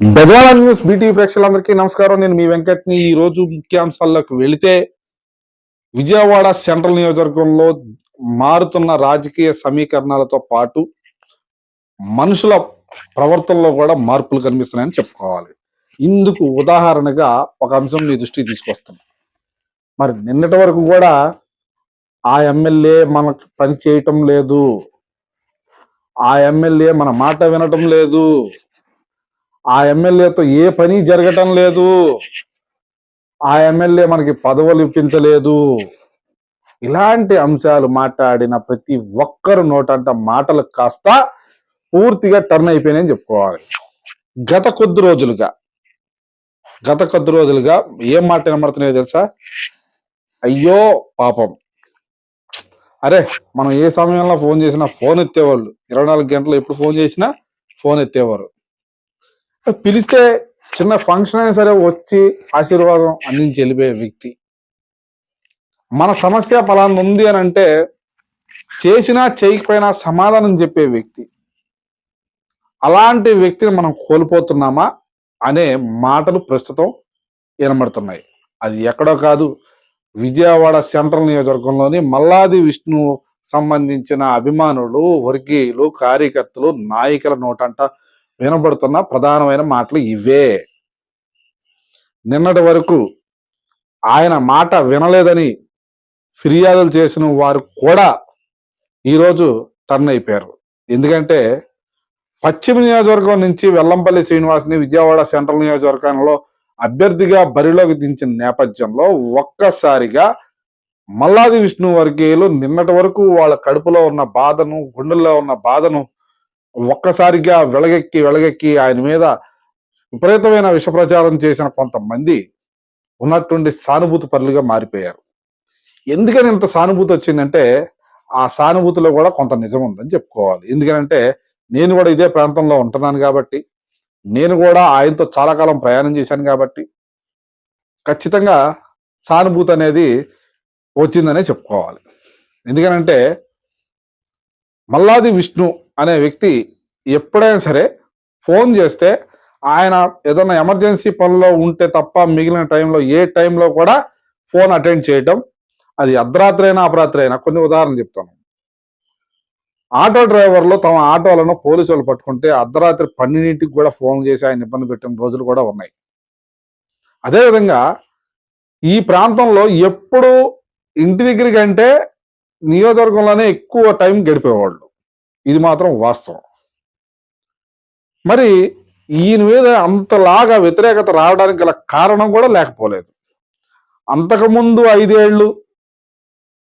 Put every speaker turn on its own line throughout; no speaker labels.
Bezawada news BT ప్రేక్షకులందరికీ నమస్కారం. నేను మీ వెంకట్ని. ఈ రోజు ముఖ్యాంశాల్లోకి వెళితే విజయవాడ సెంట్రల్ నియోజకవర్గంలో మారుతున్న రాజకీయ సమీకరణాలతో పాటు మనుషుల ప్రవర్తనలో కూడా మార్పులు కనిపిస్తున్నాయని చెప్పుకోవాలి. ఇందుకు ఉదాహరణగా ఒక అంశం మీ దృష్టికి తీసుకొస్తున్నా. మరి నిన్నటి వరకు కూడా ఆ ఎమ్మెల్యే మనకు పని చేయటం లేదు. ఆ ఎమ్మెల్యే మన మాట వినటం లేదు. ఆ ఎమ్మెల్యేతో ఏ పని జరగటం లేదు. ఆ ఎమ్మెల్యే మనకి పదవులు ఇప్పించలేదు. ఇలాంటి అంశాలు మాట్లాడిన ప్రతి ఒక్కరు నోటంట మాటలు కాస్త పూర్తిగా టర్న్ అయిపోయినాయని చెప్పుకోవాలి. గత కొద్ది రోజులుగా గత కొద్ది రోజులుగా ఏం మాట వినబడుతున్నాయో తెలుసా? అయ్యో పాపం. అరే మనం ఏ సమయంలో ఫోన్ చేసినా ఫోన్ ఎత్తేవాళ్ళు. ఇరవై నాలుగు గంటలు ఎప్పుడు ఫోన్ చేసినా ఫోన్ ఎత్తేవారు. పిలిస్తే చిన్న ఫంక్షన్ అయినా సరే వచ్చి ఆశీర్వాదం అందించి వెళ్ళిపోయే వ్యక్తి. మన సమస్య ఫలాన్ని ఉంది అని అంటే చేసినా చేయకపోయినా సమాధానం చెప్పే వ్యక్తి. అలాంటి వ్యక్తిని మనం కోల్పోతున్నామా అనే మాటలు ప్రస్తుతం వినబడుతున్నాయి. అది ఎక్కడో కాదు విజయవాడ సెంట్రల్ నియోజకవర్గంలోని మల్లాది విష్ణు సంబంధించిన అభిమానులు వర్గీయులు కార్యకర్తలు నాయకుల నోటంట వినబడుతున్న ప్రధానమైన మాటలు ఇవే. నిన్నటి వరకు ఆయన మాట వినలేదని ఫిర్యాదులు చేసిన వారు కూడా ఈరోజు టర్న్ అయిపోయారు. ఎందుకంటే పశ్చిమ నియోజకవర్గం నుంచి వెల్లంపల్లి శ్రీనివాస్ని విజయవాడ సెంట్రల్ నియోజకవర్గంలో అభ్యర్థిగా బరిలోకి దించిన నేపథ్యంలో ఒక్కసారిగా మల్లాది విష్ణు వర్గీయులు నిన్నటి వరకు వాళ్ళ కడుపులో ఉన్న బాధను గుండెల్లో ఉన్న బాధను ఒక్కసారిగా వెలగెక్కి వెలగెక్కి ఆయన మీద విపరీతమైన విష ప్రచారం చేసిన కొంతమంది ఉన్నటువంటి సానుభూతి పరులుగా మారిపోయారు. ఎందుకని ఇంత సానుభూతి వచ్చిందంటే ఆ సానుభూతిలో కూడా కొంత నిజం ఉందని చెప్పుకోవాలి. ఎందుకనంటే నేను కూడా ఇదే ప్రాంతంలో ఉంటున్నాను కాబట్టి నేను కూడా ఆయనతో చాలా కాలం ప్రయాణం చేశాను కాబట్టి ఖచ్చితంగా సానుభూతి అనేది వచ్చిందనే చెప్పుకోవాలి. ఎందుకనంటే మల్లాది విష్ణు అనే వ్యక్తి ఎప్పుడైనా సరే ఫోన్ చేస్తే ఆయన ఏదైనా ఎమర్జెన్సీ పనిలో ఉంటే తప్ప మిగిలిన టైంలో ఏ టైంలో కూడా ఫోన్ అటెండ్ చేయటం అది అర్ధరాత్రి అయినా అపరాత్రి అయినా కొన్ని ఉదాహరణ చెప్తాను. ఆటో డ్రైవర్లు తమ ఆటోలను పోలీసు వాళ్ళు పట్టుకుంటే అర్ధరాత్రి పన్నెండింటికి కూడా ఫోన్ చేసి ఆయన ఇబ్బంది పెట్టిన రోజులు కూడా ఉన్నాయి. అదేవిధంగా ఈ ప్రాంతంలో ఎప్పుడు ఇంటి దగ్గరికి అంటే నియోజకవర్గంలోనే ఎక్కువ టైం గడిపేవాళ్ళు. ఇది మాత్రం వాస్తవం. మరి ఈయన మీద అంతలాగా వ్యతిరేకత రావడానికి గల కారణం కూడా లేకపోలేదు. అంతకుముందు ఐదేళ్ళు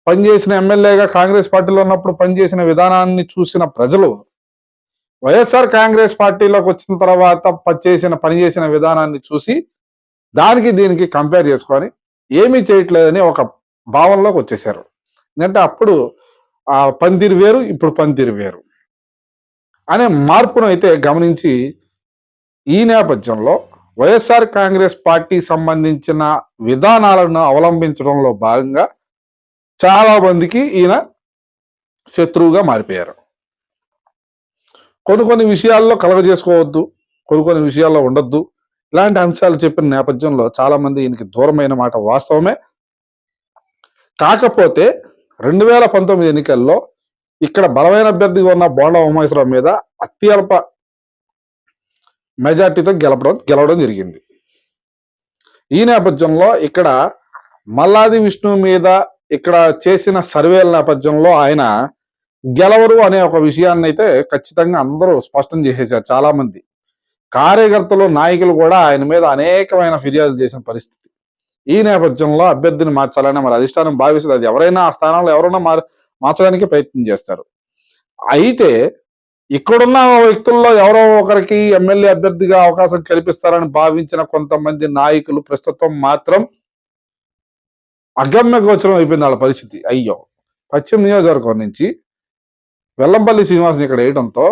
పనిచేసిన ఎమ్మెల్యేగా కాంగ్రెస్ పార్టీలో ఉన్నప్పుడు పనిచేసిన విధానాన్ని చూసిన ప్రజలు వైఎస్ఆర్ కాంగ్రెస్ పార్టీలోకి వచ్చిన తర్వాత ప- చేసిన పనిచేసిన విధానాన్ని చూసి దానికి దీనికి కంపేర్ చేసుకొని ఏమీ చేయట్లేదని ఒక భావనలోకి వచ్చేసారు ఎందుకంటే అప్పుడు ఆ పనితీరు వేరు ఇప్పుడు పనితీరు వేరు. అనే మార్పును అయితే గమనించి ఈ నేపథ్యంలో వైఎస్ఆర్ కాంగ్రెస్ పార్టీ సంబంధించిన విధానాలను అవలంబించడంలో భాగంగా చాలా మందికి ఈయన శత్రువుగా మారిపోయారు. కొన్ని కొన్ని విషయాల్లో కలగజేసుకోవద్దు కొన్ని కొన్ని విషయాల్లో ఉండొద్దు. ఇలాంటి అంశాలు చెప్పిన నేపథ్యంలో చాలామంది ఈయనకి దూరమైన మాట వాస్తవమే. కాకపోతే రెండు వేల పంతొమ్మిది ఎన్నికల్లో ఇక్కడ బలమైన అభ్యర్థిగా ఉన్న బోండా ఉమేశ్వరరావు మీద అత్యల్ప మెజార్టీతో గెలపడం గెలవడం జరిగింది. ఈ నేపథ్యంలో ఇక్కడ మల్లాది విష్ణు మీద ఇక్కడ చేసిన సర్వేల నేపథ్యంలో ఆయన గెలవరు అనే ఒక విషయాన్ని అయితే ఖచ్చితంగా అందరూ స్పష్టం చేసేసారు చాలా మంది కార్యకర్తలు నాయకులు కూడా ఆయన మీద అనేకమైన ఫిర్యాదులు చేసిన పరిస్థితి. ఈ నేపథ్యంలో అభ్యర్థిని మార్చాలని మరి అధిష్టానం భావిస్తుంది. అది ఎవరైనా ఆ స్థానంలో ఎవరైనా మారు మార్చడానికి ప్రయత్నం చేస్తారు. అయితే ఇక్కడున్న వ్యక్తుల్లో ఎవరో ఒకరికి ఎమ్మెల్యే అభ్యర్థిగా అవకాశం కల్పిస్తారని భావించిన కొంతమంది నాయకులు ప్రస్తుతం మాత్రం అగమ్య గోచరం అయిపోయింది వాళ్ళ పరిస్థితి. అయ్యో! పశ్చిమ నియోజకవర్గం నుంచి వెల్లంపల్లి శ్రీనివాసుని ఇక్కడ వేయడంతో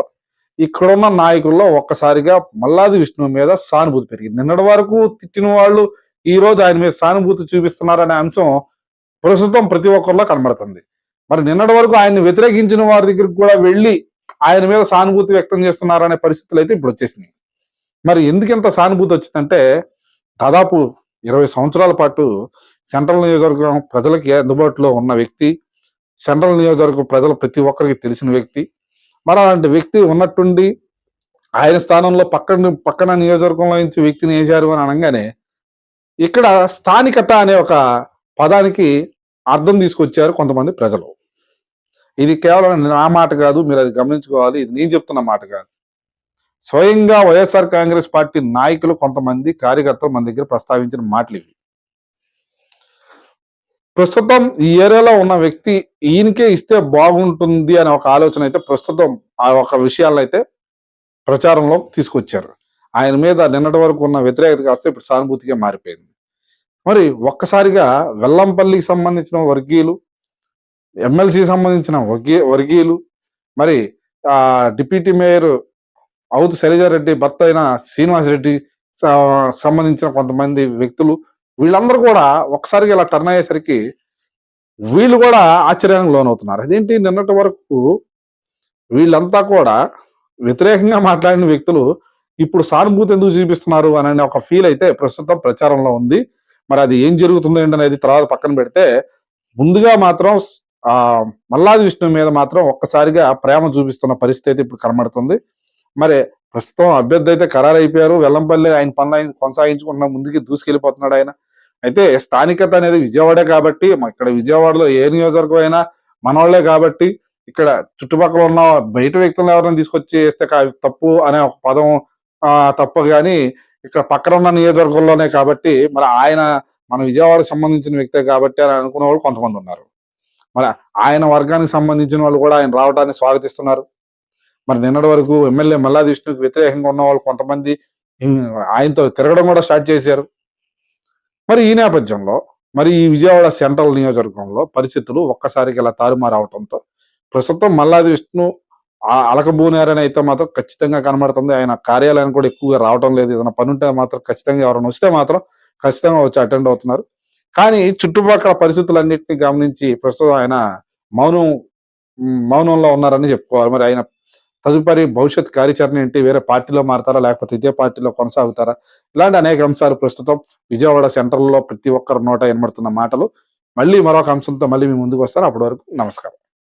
ఇక్కడున్న నాయకుల్లో ఒక్కసారిగా మల్లాది విష్ణు మీద సానుభూతి పెరిగింది. నిన్నటి వరకు తిట్టిన వాళ్ళు ఈ రోజు ఆయన మీద సానుభూతి చూపిస్తున్నారనే అంశం ప్రస్తుతం ప్రతి ఒక్కరిలో కనబడుతుంది. మరి నిన్నటి వరకు ఆయన్ని వ్యతిరేకించిన వారి దగ్గరికి కూడా వెళ్ళి ఆయన మీద సానుభూతి వ్యక్తం చేస్తున్నారనే పరిస్థితులు అయితే ఇప్పుడు వచ్చేసినాయి. మరి ఎందుకు ఇంత సానుభూతి వచ్చిందంటే దాదాపు ఇరవై సంవత్సరాల పాటు సెంట్రల్ నియోజకవర్గం ప్రజలకి అందుబాటులో ఉన్న వ్యక్తి సెంట్రల్ నియోజకవర్గం ప్రజలు ప్రతి ఒక్కరికి తెలిసిన వ్యక్తి. మరి అలాంటి వ్యక్తి ఉన్నట్టుండి ఆయన స్థానంలో పక్కన పక్కన నియోజకవర్గంలో నుంచి వ్యక్తిని వేశారు అని అనగానే ఇక్కడ స్థానికత అనే ఒక పదానికి అర్థం తీసుకొచ్చారు కొంతమంది ప్రజలు. ఇది కేవలం నా మాట కాదు మీరు అది గమనించుకోవాలి. ఇది నేను చెప్తున్న మాట కాదు. స్వయంగా వైఎస్ఆర్ కాంగ్రెస్ పార్టీ నాయకులు కొంతమంది కార్యకర్తలు మన దగ్గర ప్రస్తావించిన మాటలు ఇవి. ప్రస్తుతం ఈ ఏరియాలో ఉన్న వ్యక్తి ఈయనకే ఇస్తే బాగుంటుంది అనే ఒక ఆలోచన అయితే ప్రస్తుతం ఆ ఒక విషయాలను అయితే ప్రచారంలో తీసుకొచ్చారు. ఆయన మీద నిన్నటి వరకు ఉన్న వ్యతిరేకత కాస్త ఇప్పుడు సానుభూతిగా మారిపోయింది. మరి ఒక్కసారిగా వెల్లంపల్లికి సంబంధించిన వర్గీయులు ఎమ్మెల్సీ సంబంధించిన వర్గీ వర్గీయులు మరి డిప్యూటీ మేయర్ అవుతు శైలజారెడ్డి భర్త అయిన శ్రీనివాస్ రెడ్డి సంబంధించిన కొంతమంది వ్యక్తులు వీళ్ళందరూ కూడా ఒకసారిగా ఇలా టర్న్ అయ్యేసరికి వీళ్ళు కూడా ఆశ్చర్యానికి లోనవుతున్నారు. అదేంటి నిన్నటి వరకు వీళ్ళంతా కూడా వ్యతిరేకంగా మాట్లాడిన వ్యక్తులు ఇప్పుడు సానుభూతి ఎందుకు చూపిస్తున్నారు? అనే ఒక ఫీల్ అయితే ప్రస్తుతం ప్రచారంలో ఉంది. మరి అది ఏం జరుగుతుందో ఏంటనేది తర్వాత పక్కన పెడితే ముందుగా మాత్రం ఆ మల్లాది విష్ణు మీద మాత్రం ఒక్కసారిగా ప్రేమ చూపిస్తున్న పరిస్థితి అయితే ఇప్పుడు కనబడుతుంది. మరి ప్రస్తుతం అభ్యర్థి అయితే ఖరారైపోయారు. వెల్లంపల్లి ఆయన పనులు కొనసాగించుకుంటున్న ముందుకి దూసుకెళ్ళిపోతున్నాడు ఆయన. అయితే స్థానికత అనేది విజయవాడే కాబట్టి ఇక్కడ విజయవాడలో ఏ నియోజకవర్గం అయినా మనవాళ్ళే కాబట్టి ఇక్కడ చుట్టుపక్కల ఉన్న బయట వ్యక్తులను ఎవరైనా తీసుకొచ్చి వేస్తే తప్పు అనే ఒక పదం ఆ, తప్పు కానీ ఇక్కడ పక్కన ఉన్న నియోజకవర్గంలోనే కాబట్టి మరి ఆయన మన విజయవాడకు సంబంధించిన వ్యక్తే కాబట్టి అని అనుకునే వాళ్ళు కొంతమంది ఉన్నారు. మరి ఆయన వర్గానికి సంబంధించిన వాళ్ళు కూడా ఆయన రావడాన్ని స్వాగతిస్తున్నారు. మరి నిన్నటి వరకు ఎమ్మెల్యే మల్లాది విష్ణుకి వ్యతిరేకంగా ఉన్న వాళ్ళు కొంతమంది ఆయనతో తిరగడం కూడా స్టార్ట్ చేశారు. మరి ఈ నేపథ్యంలో మరి ఈ విజయవాడ సెంట్రల్ నియోజకవర్గంలో పరిస్థితులు ఒక్కసారికి ఇలా తారుమారు ప్రస్తుతం మల్లాది విష్ణు ఆ అలకబూనారని అయితే మాత్రం ఖచ్చితంగా కనబడుతుంది. ఆయన కార్యాలయానికి కూడా ఎక్కువగా రావడం లేదు. ఏదైనా పని ఉంటే మాత్రం ఖచ్చితంగా ఎవరైనా వస్తే మాత్రం ఖచ్చితంగా వచ్చి అటెండ్ అవుతున్నారు. కానీ చుట్టుపక్కల పరిస్థితులన్నింటినీ గమనించి ప్రస్తుతం ఆయన మౌనం మౌనంలో ఉన్నారని చెప్పుకోవాలి. మరి ఆయన తదుపరి భవిష్యత్ కార్యాచరణ ఏంటి? వేరే పార్టీలో మారతారా? లేకపోతే ఇదే పార్టీలో కొనసాగుతారా? ఇలాంటి అనేక అంశాలు ప్రస్తుతం విజయవాడ సెంట్రల్లో ప్రతి ఒక్కరి నోట వినబడుతున్న మాటలు. మళ్ళీ మరొక అంశంతో మళ్ళీ మీ ముందుకు వస్తారు. అప్పటి వరకు నమస్కారం.